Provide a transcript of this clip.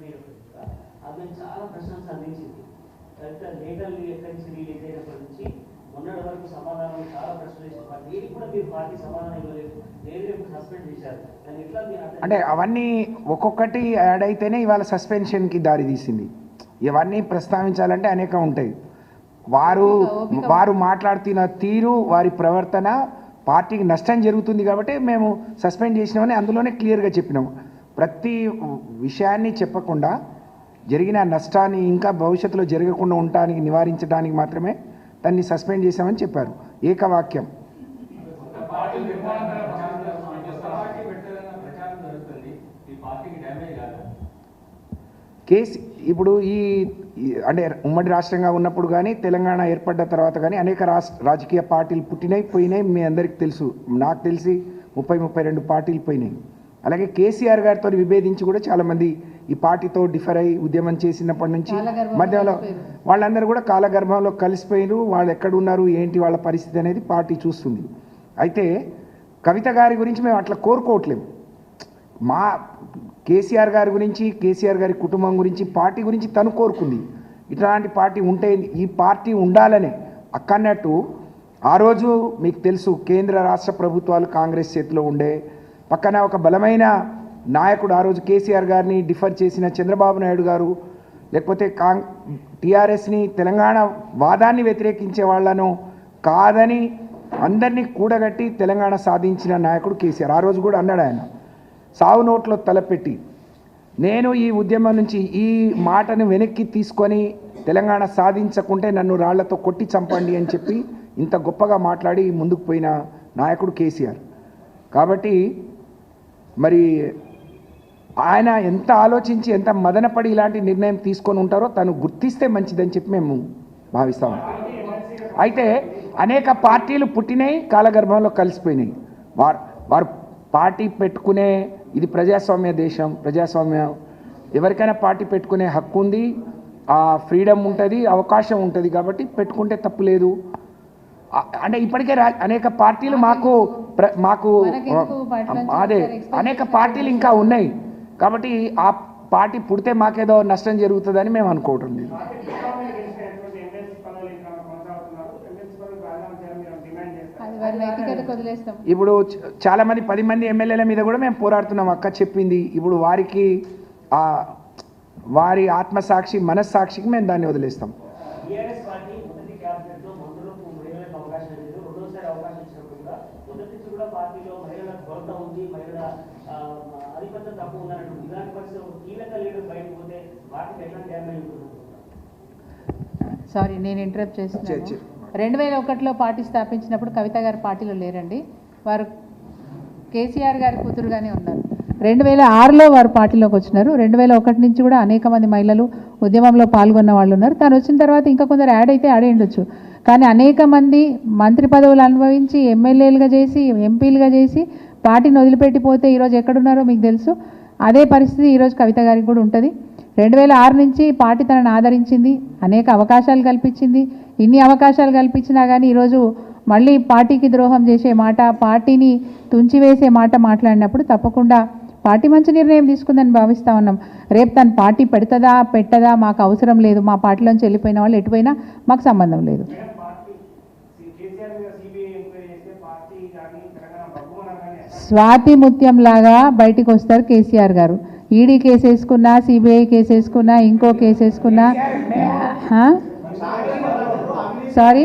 కూడా ఆమె చాలా ప్రశ్నలు సంధించింది కరెక్ట్గా డేటాలు ఎక్కడి నుంచి రిలీజ్ అయినప్పటి నుంచి మొన్నటి వరకు సమాధానం చాలా ప్రశ్నలు మరి దీనికి కూడా మీరు పార్టీ సమాధానం ఇవ్వలేదు. లేదు రేపు సస్పెండ్ చేశారు దాన్ని ఎట్లా మీరు అర్థం అంటే అవన్నీ ఒక్కొక్కటి యాడ్ అయితేనే ఇవాళ సస్పెన్షన్కి దారి తీసింది. ఇవన్నీ ప్రస్తావించాలంటే అనేక ఉంటాయి. వారు వారు మాట్లాడుతున్న తీరు వారి ప్రవర్తన పార్టీకి నష్టం జరుగుతుంది కాబట్టి మేము సస్పెండ్ చేసినామని అందులోనే క్లియర్గా చెప్పినాము. ప్రతి విషయాన్ని చెప్పకుండా జరిగిన నష్టాన్ని ఇంకా భవిష్యత్తులో జరగకుండా ఉండటానికి నివారించడానికి మాత్రమే దాన్ని సస్పెండ్ చేశామని చెప్పారు. ఏకవాక్యం. కేసు ఇప్పుడు ఈ అంటే ఉమ్మడి రాష్ట్రంగా ఉన్నప్పుడు కానీ తెలంగాణ ఏర్పడ్డ తర్వాత కానీ అనేక రాష్ట్ర రాజకీయ పార్టీలు పుట్టినాయి పోయినాయి. మీ అందరికీ తెలుసు. నాకు తెలిసి ముప్పై ముప్పై రెండు పార్టీలు పోయినాయి. అలాగే కేసీఆర్ గారితో విభేదించి కూడా చాలామంది ఈ పార్టీతో డిఫర్ అయి ఉద్యమం చేసినప్పటి నుంచి మధ్యలో. వాళ్ళందరూ కూడా కాలగర్భంలో కలిసిపోయినారు వాళ్ళు ఎక్కడున్నారు ఏంటి వాళ్ళ పరిస్థితి అనేది పార్టీ చూస్తుంది. అయితే కవిత గారి గురించి మేము అట్లా కోరుకోవట్లేము. మా కేసీఆర్ గారి గురించి కేసీఆర్ గారి కుటుంబం గురించి పార్టీ గురించి తను కోరుకుంది. ఇట్లాంటి పార్టీ ఉంటే ఈ పార్టీ ఉండాలనే అక్కన్నట్టు ఆ రోజు మీకు తెలుసు కేంద్ర రాష్ట్ర ప్రభుత్వాలు కాంగ్రెస్ చేతిలో ఉండే పక్కన ఒక బలమైన నాయకుడు ఆ రోజు కేసీఆర్ గారిని డిఫర్ చేసిన చంద్రబాబు నాయుడు గారు లేకపోతే కాంగ్ టీఆర్ఎస్ని తెలంగాణ వాదాన్ని వ్యతిరేకించే వాళ్ళను కాదని అందరినీ కూడగట్టి తెలంగాణ సాధించిన నాయకుడు కేసీఆర్. ఆ రోజు కూడా అన్నాడు ఆయన సావు నోట్లో తలపెట్టి నేను ఈ ఉద్యమం నుంచి ఈ మాటను వెనక్కి తీసుకొని తెలంగాణ సాధించకుంటే నన్ను రాళ్ళతో కొట్టి చంపండి అని చెప్పి ఇంత గొప్పగా మాట్లాడి ముందుకు పోయిన నాయకుడు కేసీఆర్. కాబట్టి మరి ఆయన ఎంత ఆలోచించి ఎంత మదనపడి ఇలాంటి నిర్ణయం తీసుకొని ఉంటారో తను గుర్తిస్తే మంచిదని చెప్పి మేము భావిస్తాము అయితే అనేక పార్టీలు పుట్టినాయి కాలగర్భంలో కలిసిపోయినాయి. వారు వారు పార్టీ పెట్టుకునే ఇది ప్రజాస్వామ్య దేశం ప్రజాస్వామ్యం ఎవరికైనా పార్టీ పెట్టుకునే హక్కు ఉంది ఆ ఫ్రీడమ్ ఉంటుంది అవకాశం ఉంటుంది కాబట్టి పెట్టుకుంటే తప్పు లేదు అంటే ఇప్పటికే రా- అనేక పార్టీలు మాకు మాకు అదే అనేక పార్టీలు ఇంకా ఉన్నాయి. కాబట్టి ఆ పార్టీ పుడితే మాకేదో నష్టం జరుగుతుందని మేము అనుకోవటం లేదు. ఇప్పుడు చాలా మంది పది మంది ఎమ్మెల్యేల మీద కూడా మేము పోరాడుతున్నాం అక్క చెప్పింది. ఇప్పుడు వారికి ఆ వారి ఆత్మసాక్షి మనస్సాక్షికి మేము దాన్ని వదిలేస్తాం టీఆర్ఎస్ పార్టీ మొదటి క్యాబినెట్లో మంత్రులకు మహిళలకు అవకాశం లేదు కూడా మొదటి నుంచి కూడా పార్టీలో మహిళలకు కొరత ఉంది మహిళల ఆధిపత్యం తక్కువ ఉందన్నట్టు ఇలాంటి పరిస్థితి ఒక కీలక లీడర్ బయటకు పోతే ఎట్లాంటి డ్యామేజ్ ఉంటుంది సారీ నేను ఇంటరప్ట్ చేస్తున్నాను. చే- రెండు వేల ఒకటిలో పార్టీ స్థాపించినప్పుడు కవిత గారు పార్టీలో లేరండి. వారు కేసీఆర్ గారి కూతురుగానే ఉన్నారు. రెండు వేల ఆరులో వారు పార్టీలోకి వచ్చినారు. రెండు వేల ఒకటి నుంచి కూడా అనేక మంది మహిళలు ఉద్యమంలో పాల్గొన్న వాళ్ళు ఉన్నారు. తను వచ్చిన తర్వాత ఇంకా కొందరు యాడ్ అయితే యాడ్ ఉండొచ్చు కానీ అనేక మంది మంత్రి పదవులు అనుభవించి ఎమ్మెల్యేలుగా చేసి ఎంపీలుగా చేసి పార్టీని వదిలిపెట్టిపోతే ఈరోజు ఎక్కడున్నారో మీకు తెలుసు. అదే పరిస్థితి ఈరోజు కవిత గారికి కూడా ఉంటుంది. రెండు వేల ఆరు నుంచి పార్టీ తనను ఆదరించింది. అనేక అవకాశాలు కల్పించింది. ఇన్ని అవకాశాలు కల్పించినా కానీ ఈరోజు మళ్ళీ పార్టీకి ద్రోహం చేసే మాట పార్టీని తుంచివేసే మాట మాట్లాడినప్పుడు తప్పకుండా పార్టీ మంచి నిర్ణయం తీసుకుందని భావిస్తా ఉన్నాం. రేపు తను పార్టీ పెడతదా పెట్టదా మాకు అవసరం లేదు. మా పార్టీలోంచి వెళ్ళిపోయిన వాళ్ళు ఎటుపోయినా మాకు సంబంధం లేదు. స్వాతి ముత్యం లాగా బయటికి వస్తారు కేసీఆర్ గారు. ఈడీ కేసు వేసుకున్నా సిబిఐ కేసు వేసుకున్నా ఇంకో కేసు వేసుకున్నా సారీ